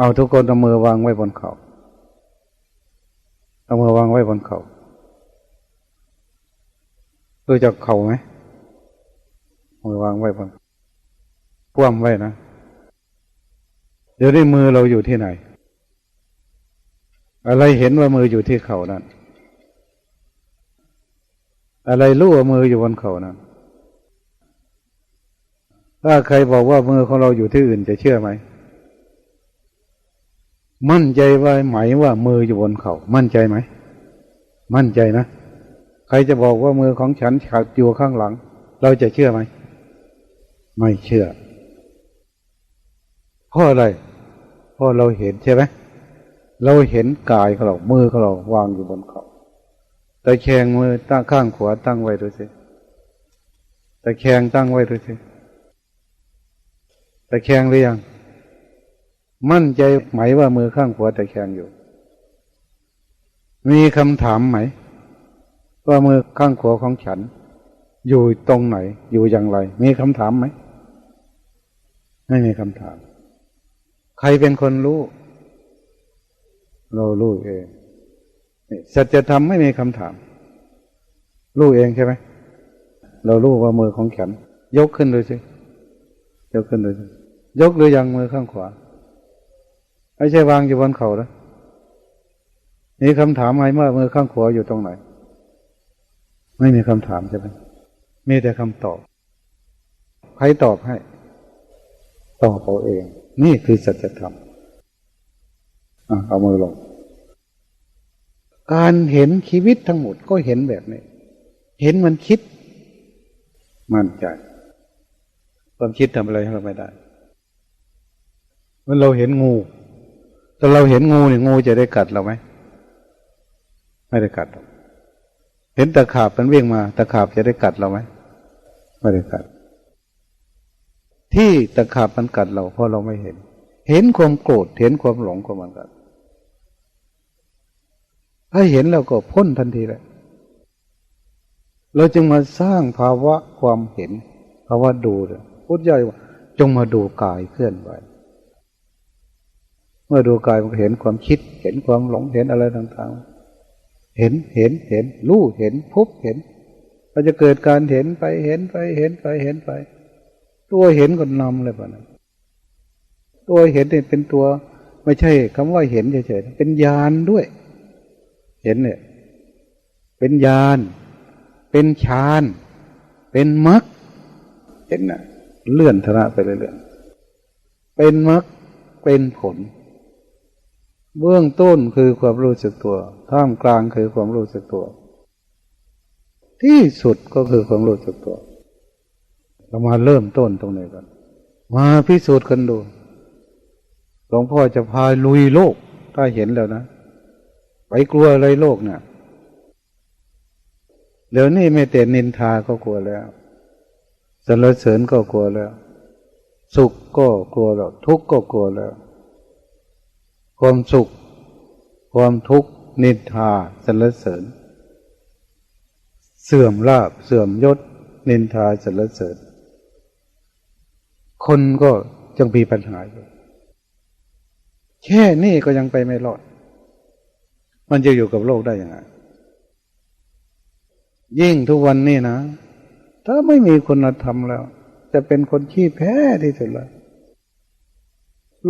เอาทุกคนเอามือวางไว้บนเขาเอามือวางไว้บนเขารู้จักเขาไหมมือวางไว้บนคว่ำไว้นะเดี๋ยวนี้มือเราอยู่ที่ไหน อะไรเห็นว่ามืออยู่ที่เขานั่นอะไรรู้ว่ามืออยู่บนเขานั่นถ้าใครบอกว่ามือของเราอยู่ที่อื่นจะเชื่อไหม มั่นใจว่าไหมว่ามืออยู่บนเขามั่นใจไหม มั่นใจนะ ใครจะบอกว่ามือของฉันฉากอยู่ข้างหลัง เราจะเชื่อไหม ไม่เชื่อเพราะอะไรเพราะเราเห็นใช่ไหมเราเห็นกายของเรา มือของเราวางอยู่บนเขาตะแคงมือตั้งข้างขวาตั้งไว้ดูสิตะแคงตั้งไว้ดูสิตะแคงหรือยัง มั่นใจไหมว่ามือข้างขวาตะแคงอยู่ มีคำถามไหม ว่ามือข้างขวาของฉัน อยู่ตรงไหน อยู่อย่างไร มีคำถามไหม ไม่มีคำถาม ใครเป็นคนรู้ เรารู้เองสัจธรรมไม่มีคำถาม รู้เองใช่ไหม เรารู้ว่ามือของฉัน ยกขึ้นเลยสิยกขึ้นเลยสิยกหรือยังมือข้างขวา ไม่ใช่วางอยู่บนเข่าแล้วมีคำถามไหมว่ามือข้างขวาอยู่ตรงไหน ไม่มีคำถามใช่ไหมมีแต่คำตอบ ใครตอบให้ ตอบเอาเอง นี่คือสัจธรรมเอามือลงการเห็นชีวิตทั้งหมดก็เห็นแบบนี้ เห็นมันคิด มั่นใจ ความคิดทำอะไรให้เราไม่ได้ เมื่อเราเห็นงู ถ้าเราเห็นงูเนี่ยงูจะได้กัดเราไหมไม่ได้กัด เห็นตะขาบมันวิ่งมาตะขาบจะได้กัดเราไหมไม่ได้กัด ที่ตะขาบมันกัดเราเพราะเราไม่เห็น เห็นความโกรธเห็นความหลงของมันกัดถ้าเห็นแล้วก็พ้นทันทีเลยเราจึงมาสร้างภาวะความเห็นภาวะดูเลยพุทธเจ้าจงมาดูกายเคลื่อนไหว เมื่อดูกายมันเห็นความคิด เห็นความหลงเห็นอะไรต่างๆ เห็นเห็นเห็นรู้เห็นพบเห็น มันจะเกิดการเห็นไปเห็นไปเห็นไปเห็นไป ตัวเห็นก็นำเลยป่ะนะตัวเห็นเนี่ยเป็นตัว ไม่ใช่คำว่าเห็นเฉยๆเป็นญาณด้วย เห็นเนี่ย เป็นญาณเป็นฌานเป็นมรรคเห็นนะเลื่อนธนะไปเรื่อยๆเป็นมรรคเป็นผล เบื้องต้นคือความรู้สึกตัว ท่ามกลางคือความรู้สึกตัว ที่สุดก็คือความรู้สึกตัว เรามาเริ่มต้นตรงไหนกัน มาพิสูจน์กันดู หลวงพ่อจะพาลุยโลก ถ้าเห็นแล้วนะ ไปกลัวอะไรโลกเนะ่ยเดี๋ยวนี้ไม่แต่นินทาก็กลัวแล้วสรรเสริญก็กลัวแล้ว สุขก็กลัวแล้ว ทุกข์ก็กลัวแล้ว ความสุข ความทุกข์ นินทาสรรเสริญ เสื่อมลาบเสื่อมยศ นินทาสรรเสริญ คนก็จังมีปัญหาอยู่แค่นี้ก็ยังไปไม่รอด มันจะอยู่กับโลกได้ยังไง ยิ่งทุกวันนี้นะ ถ้าไม่มีคุณธรรมแล้ว จะเป็นคนขี้แพ้ที่สุดเลย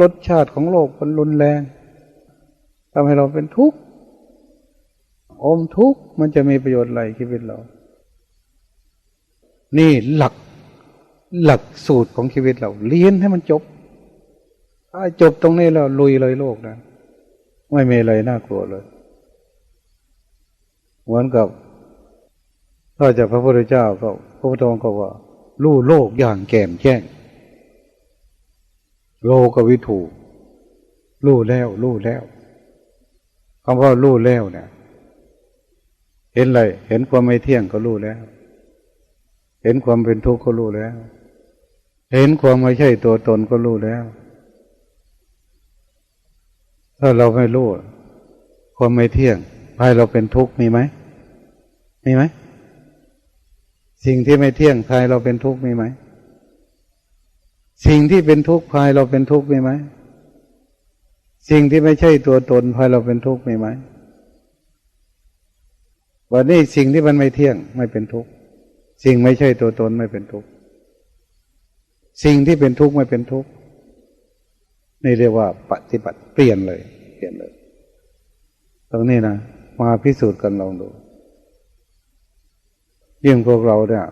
รสชาติของโลกมันรุนแรง ทำให้เราเป็นทุกข์อมทุกข์มันจะมีประโยชน์อะไรชีวิตเรา นี่หลักหลักสูตรของชีวิตเรา เรียนให้มันจบ ถ้าจบตรงนี้แล้วลุยเลยโลกนะ ไม่มีอะไรน่ากลัวเลย เหมือนกับถ้าจากพระพุทธเจ้าก็พระพุทธองค์ก็ว่ารู้โลกอย่างแก่มแจ้ง โลกวิถูรู้แล้วรู้แล้ว คำว่ารู้แล้วเนี่ย เห็นอะไรเห็นความไม่เที่ยงก็รู้แล้ว เห็นความเป็นทุกข์ก็รู้แล้ว เห็นความไม่ใช่ตัวตนก็รู้แล้ว ถ้าเราไม่รู้ความไม่เที่ยงภายเราเป็นทุกข์มีไหมมีไหมสิ่งที่ไม่เที่ยงภายเราเป็นทุกข์มีไหมสิ่งที่เป็นทุกข์ภายเราเป็นทุกข์มีไหม สิ่งที่ไม่ใช่ตัวตนพอเราเป็นทุกข์มีไหมวันนี้สิ่งที่มันไม่เที่ยงไม่เป็นทุกข์ สิ่งไม่ใช่ตัวตนไม่เป็นทุกข์ สิ่งที่เป็นทุกข์ไม่เป็นทุกข์นี่เรียกว่าปฏิบัติเปลี่ยนเลย เปลี่ยนเลย ตรงนี้นะมาพิสูจน์กันลองดูยิ่งพวกเราเนี่ย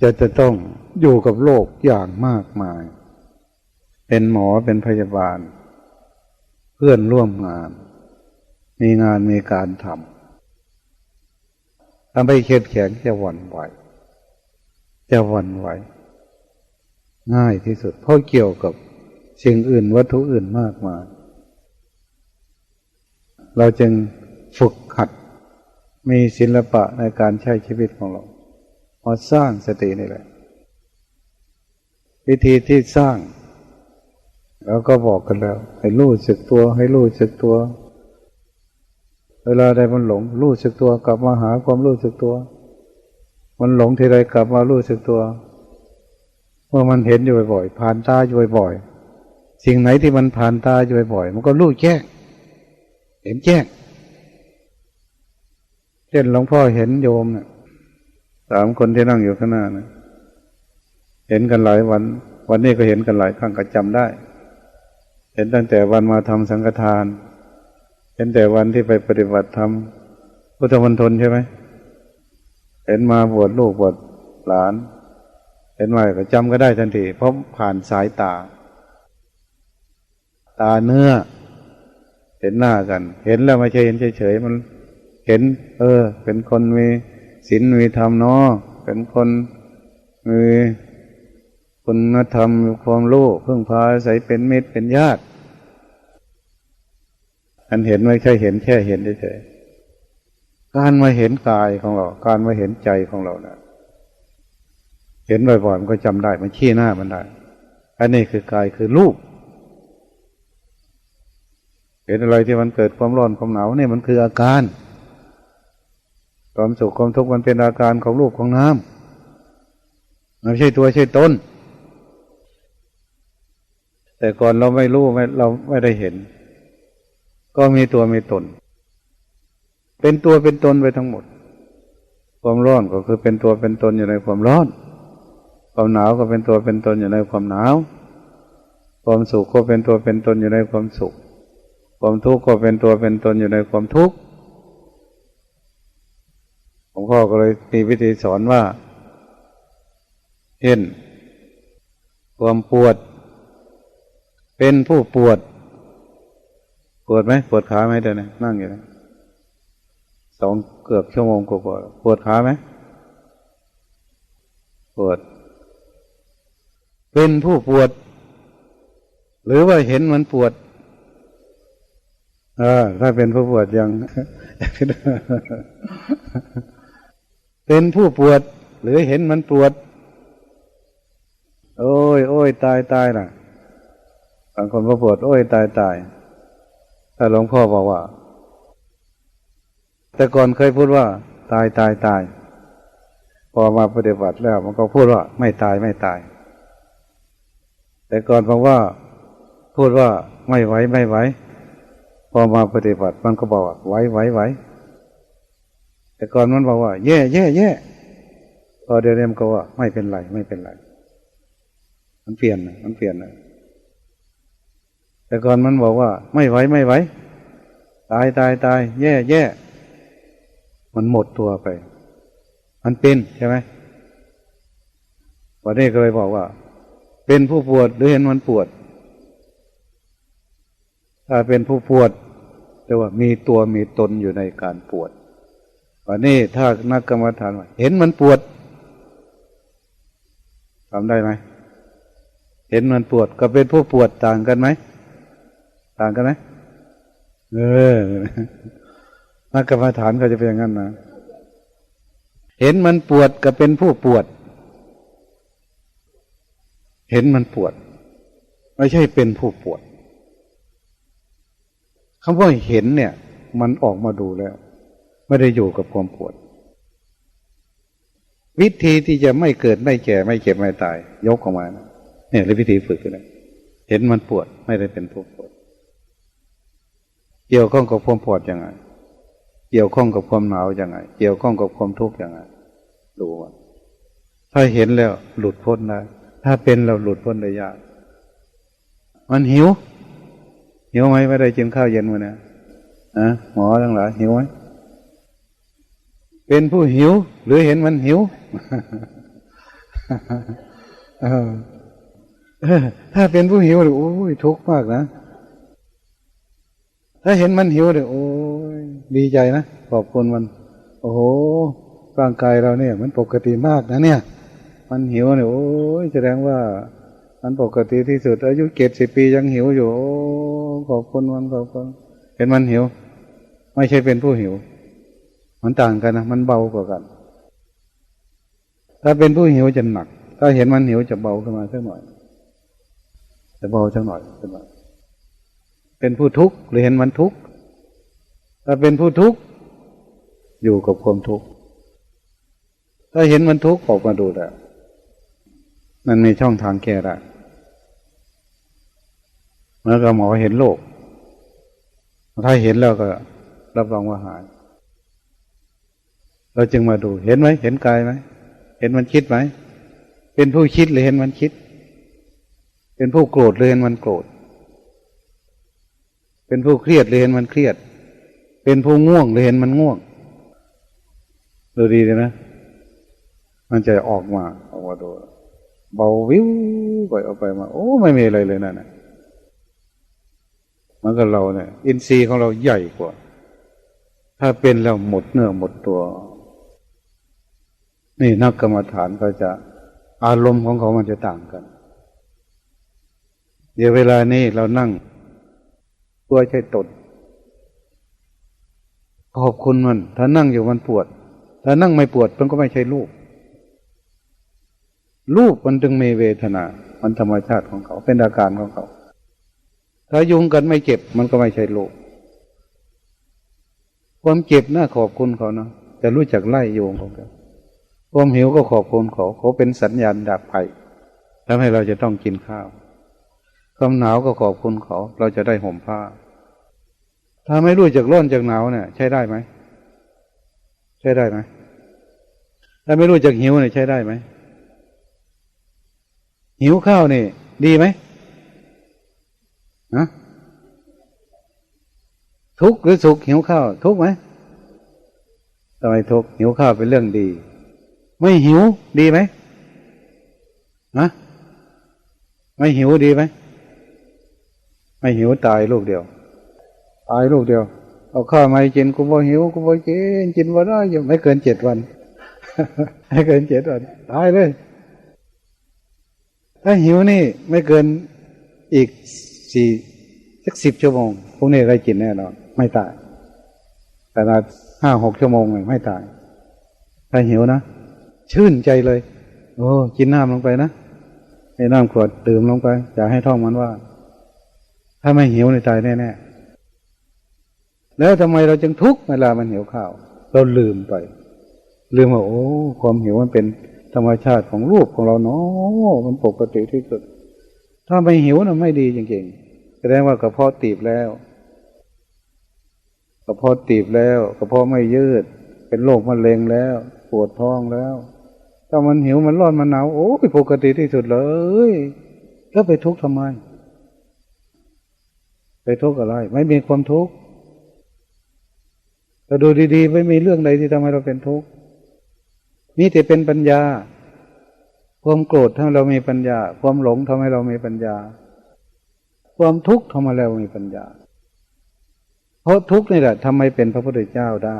จะจะต้องอยู่กับโลกอย่างมากมาย เป็นหมอเป็นพยาบาล เพื่อนร่วมงาน มีงานมีการทำถ้าไม่เข้มแข็งจะหวั่นไหวจะหวั่นไหว ง่ายที่สุดเพราะเกี่ยวกับสิ่งอื่นวัตถุอื่นมากมาย เราจึงฝึกหัดมีศิลปะในการใช้ชีวิตของเรามาสร้างสตินี่แหละ วิธีที่สร้าง แล้วก็บอกกันแล้ว ให้รู้สึกตัว ให้รู้สึกตัว เวลาใดมันหลง รู้สึกตัวกลับมาหาความรู้สึกตัว มันหลงทีไรกลับมารู้สึกตัวเมื่อมันเห็นอยู่บ่อยๆผ่านตาอยู่บ่อยๆสิ่งไหนที่มันผ่านตาอยู่บ่อยๆมันก็รู้แจ้งเห็นแจ้งเช่นหลวงพ่อเห็นโยมเนี่ยสามคนที่นั่งอยู่ข้างหน้านะเห็นกันหลายวัน วันนี้ก็เห็นกันหลายครั้งก็จำได้ เห็นตั้งแต่วันมาทำสังฆทาน เห็นแต่วันที่ไปปฏิบัติธรรมพุทธมณฑลใช่ไหมเห็นมาบวชลูกบวชหลาน เห็นมาก็จำก็ได้ทันทีเพราะผ่านสายตา ตาเนื้อ เห็นหน้ากัน เห็นแล้วไม่ใช่เห็นเฉยๆมันเห็น เออ เป็นคนมีศีลมีธรรมเนาะเป็นคนมี คุณธรรมความรู้เพิ่งพาอาศัยเป็นมิตรเป็นญาติ อันเห็นไม่ใช่เห็นแค่เห็นเฉยๆการมาเห็นกายของเรา การมาเห็นใจของเรานะเห็นบ่อยๆมันก็จำได้มันชี้หน้ามันได้ อันนี้คือกายคือรูปเห็นอะไรที่มันเกิดความร้อนความหนาวเนี่ยมันคืออาการ ความสุขความทุกข์มันเป็นอาการของรูปของน้ำมันไม่ใช่ตัวใช่ตน แต่ก่อนเราไม่รู้ไม่เราไม่ได้เห็น ก็มีตัวมีตน เป็นตัวเป็นตนไปทั้งหมด ความร้อนก็คือเป็นตัวเป็นตนอยู่ในความร้อน ความหนาวก็เป็นตัวเป็นตนอยู่ในความหนาว ความสุขก็เป็นตัวเป็นตนอยู่ในความสุข ความทุกข์ก็เป็นตัวเป็นตนอยู่ในความทุกข์หลวงพ่อก็เลยมีวิธีสอนว่า เห็น ความปวด เป็นผู้ปวด ปวดไหมปวดขาไหมเดี๋ยวนี้นั่งอยู่นะสองเกือบชั่วโมงกว่าปวดขาไหมปวด เป็นผู้ปวด หรือว่าเห็นมันปวด เออ ถ้าเป็นผู้ปวดยัง เป็นผู้ปวด หรือเห็นมันปวด โอ้ยโอ้ยตายตายน่ะ บางคนก็ปวดโอ้ยตายตายแต่หลวงพ่อบอกว่า แต่ก่อนเคยพูดว่า ตายตายตาย พอมาปฏิบัติแล้ว มันก็พูดว่า ไม่ตายไม่ตาย แต่ก่อนบอกว่า พูดว่าไม่ไหวไม่ไหวพอมาปฏิบัติมันก็บอกว่าไหวไหวไหวแต่ก่อนมันบอกว่า แย่แย่แย่พอเดี๋ยวนี้มันก็ว่า ไม่เป็นไรไม่เป็นไร มันเปลี่ยนนะมันเปลี่ยนนะ แต่ก่อนมันบอกว่า ไม่ไหวไม่ไหวตายตายตายแย่แย่มันหมดตัวไป มันเป็นใช่ไหมวันนี้ก็เลยบอกว่า เป็นผู้ปวดหรือเห็นมันปวด ถ้าเป็นผู้ปวดแปลว่ามีตัวมีตนอยู่ในการปวดวันนี้ถ้านักกรรมฐานาเห็นมันปวดทำได้ไหมเห็นมันปวดก็เป็นผู้ปวดต่างกันไหม ต่างกันไหมเออนักกรรมฐานเขาจะเป็นอย่างนั้นนะเห็นมันปวดก็เป็นผู้ปวด เห็นมันปวด ไม่ใช่เป็นผู้ปวดคำว่าเห็นเนี่ย มันออกมาดูแล้ว ไม่ได้อยู่กับความปวด วิธีที่จะไม่เกิดไม่แก่ไม่เจ็บไม่ตาย ยกออกมานะเนี่ยเลยวิธีฝึกนะเห็นมันปวดไม่ได้เป็นผู้ปวด เกี่ยวข้องกับความปวดยังไง เกี่ยวข้องกับความหนาวยังไง เกี่ยวข้องกับความทุกข์ยังไงดูว่าถ้าเห็นแล้วหลุดพ้นได้ถ้าเป็นเราหลุดพ้นได้ยาก มันหิว หิวไหมไม่ได้กินข้าวเย็นวันนี้นะหมอทั้งหลายหิวไหมเป็นผู้หิว หรือเห็นมันหิวถ้าเป็นผู้หิวโอ้ยทุกข์มากนะ ถ้าเห็นมันหิวเลยโอ้ยดีใจนะขอบคุณมัน โอ้โหร่างกายเราเนี่ย มันปกติมากนะเนี่ย มันหิวเนี่ยโอ้ยแสดงว่า มันปกติที่สุด อายุเจ็ดสิบปียังหิวอยู่โอ้ขอบคุณมันขอบคุณเห็นมันหิว ไม่ใช่เป็นผู้หิว มันต่างกันนะมันเบากว่ากัน ถ้าเป็นผู้หิวจะหนัก ถ้าเห็นมันหิวจะเบาขึ้นมาสักหน่อยจะเบาสักหน่อยขึ้นมา เป็นผู้ทุกข์หรือเห็นมันทุกข์ถ้าเป็นผู้ทุกข์อยู่กับความทุกข์ถ้าเห็นมันทุกข์ออกมาดูแล้วมันมีช่องทางแก้ได้เมื่อกับหมอเห็นโรคถ้าเห็นแล้วก็รับรองว่าหาย เราจึงมาดูเห็นไหมเห็นกายไหมเห็นมันคิดไหมเป็นผู้คิดหรือเห็นมันคิด เป็นผู้โกรธหรือเห็นมันโกรธ เป็นผู้เครียดหรือเห็นมันเครียด เป็นผู้ง่วงหรือเห็นมันง่วง ดูดีเลยนะ มันจะออกมาออกมาดูเบาวิวไปเอาไปมา โอ้ไม่มีอะไรเลยนั่นนะมันก็เราเนี่ย อินทรีย์ของเราใหญ่กว่า ถ้าเป็นแล้วหมดเนื้อหมดตัว นี่นักกรรมฐานก็จะอารมณ์ของเขามันจะต่างกัน เดี๋ยวเวลานี้เรานั่ง ตัวใช่ตดขอบคุณมัน ถ้านั่งอยู่มันปวด ถ้านั่งไม่ปวดมันก็ไม่ใช่รูป รูปมันจึงมีเวทนา มันธรรมชาติของเขา เป็นอาการของเขา ถ้ายุงกันไม่เจ็บมันก็ไม่ใช่โรคความเจ็บน่าขอบคุณเขานะแต่รู้จักไล่โยงของเขาความหิวก็ขอบคุณเขาเขาเป็นสัญญาณดักภัยทำให้เราจะต้องกินข้าว ความหนาวก็ขอบคุณเขา เราจะได้ห่มผ้า ถ้าไม่รู้จักร้อนจากหนาวเนี่ย ใช้ได้ไหมใช้ได้ไหมถ้าไม่รู้จักหิวเนี่ยใช้ได้ไหมหิวข้าวนี่ ดีไหมฮะทุกข์หรือสุขหิวข้าว ทุกข์ไหมทำไมทุกข์หิวข้าวเป็นเรื่องดี ไม่หิวดีไหมฮะไม่หิวดีไหม ไม่หิวตายลูกเดียว ตายลูกเดียว เอาข้าวมาให้กินกูบ่หิวกูบ่กินกินบ่ได้ยู่ไม่เกินเจ็ดวันไม่เกินเจ็ดวันตายเลย ถ้าหิวนี่ไม่เกินอีกสี่สักสิบชั่วโมงพวกนี้ได้กินแน่นอนไม่ตาย แต่ละห้าหกชั่วโมงไม่ตาย ถ้าหิวนะชื่นใจเลย โอ้กินน้ำลงไปนะให้น้ำขวดดื่มลงไปอย่าให้ท้องมันว่า ถ้าไม่หิวในตายแน่ๆแล้วทำไมเราจึงทุกข์เวลามันหิวข้าว เราลืมไป ลืมว่าโอ้ ความหิวมันเป็นธรรมชาติของรูปของเราเนาะมันปกติที่สุด ถ้าไม่หิวนะไม่ดีจริงๆแสดงว่ากระเพาะตีบแล้วกระเพาะตีบแล้วกระเพาะไม่ยืด เป็นโรคมะเร็งแล้ว ปวดท้องแล้วถ้ามันหิวมันร้อนมันหนาวโอ้ยปกติที่สุดเลย แล้วไปทุกข์ทำไม ไปทุกข์อะไร ไม่มีความทุกข์แต่ดูดีๆ ไม่มีเรื่องใดที่ทำให้เราเป็นทุกข์มีแต่เป็นปัญญา ความโกรธทำให้เรามีปัญญา ความหลงทำให้เรามีปัญญา ความทุกข์ทำให้เรามีปัญญา เพราะทุกข์นี่แหละทำให้เป็นพระพุทธเจ้าได้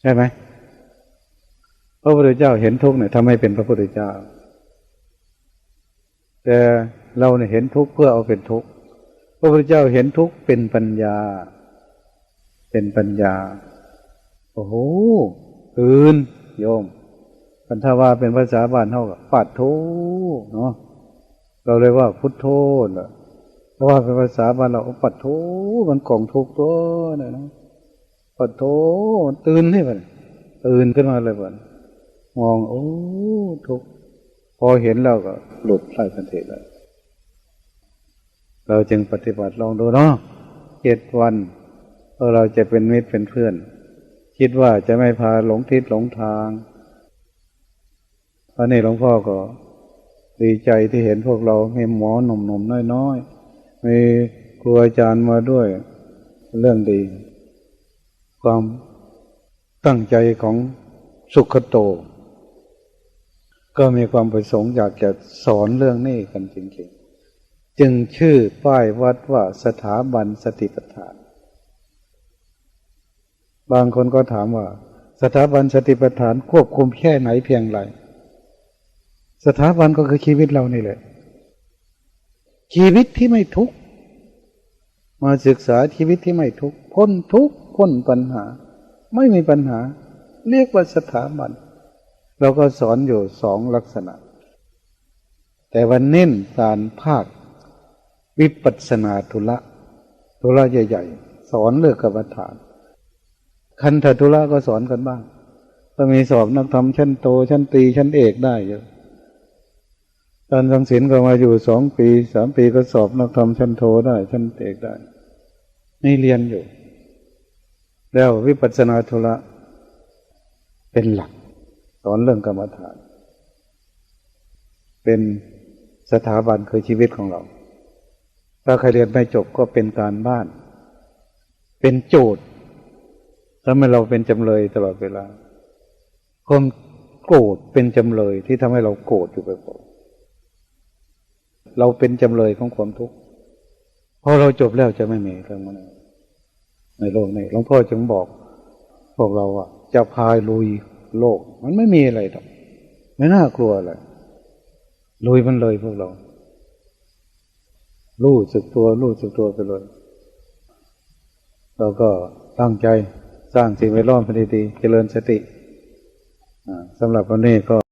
ใช่ไหมพระพุทธเจ้าเห็นทุกข์เนี่ยทำให้เป็นพระพุทธเจ้า แต่เราเนี่ยเห็นทุกข์เพื่อเอาเป็นทุกข์ ระพุทธเจ้าเห็นทุกข์เป็นปัญญา เป็นปัญญา โอ้โหตื่นโยมพันธว่าเป็นภาษาบ้านเท่ากับปัดโทเนาะเราเลยว่าพุทโธนะเพราะว่าเป็นภาษาบ้านเราปัดโทมันกล่องทุกตัวนะเนาะปัดโทตื่นนี่มันตื่นขึ้นมาเลยมันมองโอ้ทุกพอเห็นแล้วก็หลุดไล่ทันทีเลย เราจึงปฏิบัติลองดูเนาะเจ็ดวันพวกเราจะเป็นมิตรเป็นเพื่อน คิดว่าจะไม่พาหลงทิศหลงทางพระนี่หลวงพ่อก็ดีใจที่เห็นพวกเรามีหมอหนุ่มๆน้อยๆ มีครูอาจารย์มาด้วย เรื่องดี ความตั้งใจของสุขโต ก็มีความประสงค์อยากจะสอนเรื่องนี้กันจริงๆ จึงชื่อป้ายวัดว่าสถาบันสติปัฏฐาน บางคนก็ถามว่า สถาบันสติปัฏฐานควบคุมแค่ไหนเพียงไร สถาบันก็คือชีวิตเรานี่แหละ ชีวิตที่ไม่ทุกข์มาศึกษาชีวิตที่ไม่ทุกข์พ้นทุกข์พ้นปัญหา ไม่มีปัญหา เรียกว่าสถาบัน เราก็สอนอยู่สองลักษณะ แต่วันเน้นการภาค วิปัสนาธุระธุระใหญ่ ๆ สอนเลือกกรรมฐาน คันธธุระก็สอนกันบ้าง ก็มีสอบนักธรรมชั้นโตชั้นตีชั้นเอกได้เยอะตอนสังสินก็มาอยู่สองปีสามปีก็สอบนักธรรมชั้นโทได้ ชั้นเอกได้นี่เรียนอยู่ แล้ววิปัสสนาธุระเป็นหลัก สอนเรื่องกรรมฐาน เป็นสถาบันคือชีวิตของเรา ถ้าใครเรียนไม่จบก็เป็นการบ้าน เป็นโจทย์ทำให้เราเป็นจำเลยตลอดเวลาความโกรธเป็นจำเลยที่ทำให้เราโกรธอยู่บ่อยเราเป็นจำเลยของความทุกข์พอเราจบแล้วจะไม่มีเรื่องมันในโลกนี้หลวงพ่อจึงบอกพวกเราอะ จะพายลุยโลก มันไม่มีอะไรหรอกไม่น่ากลัวอะไรลุยมันเลยพวกเรา รู้สึกตัวรู้สึกตัวไปเลยเราก็ตั้งใจสร้างสิ่งแวดล้อมพอดีๆเจริญสติสำหรับวันนี้ก็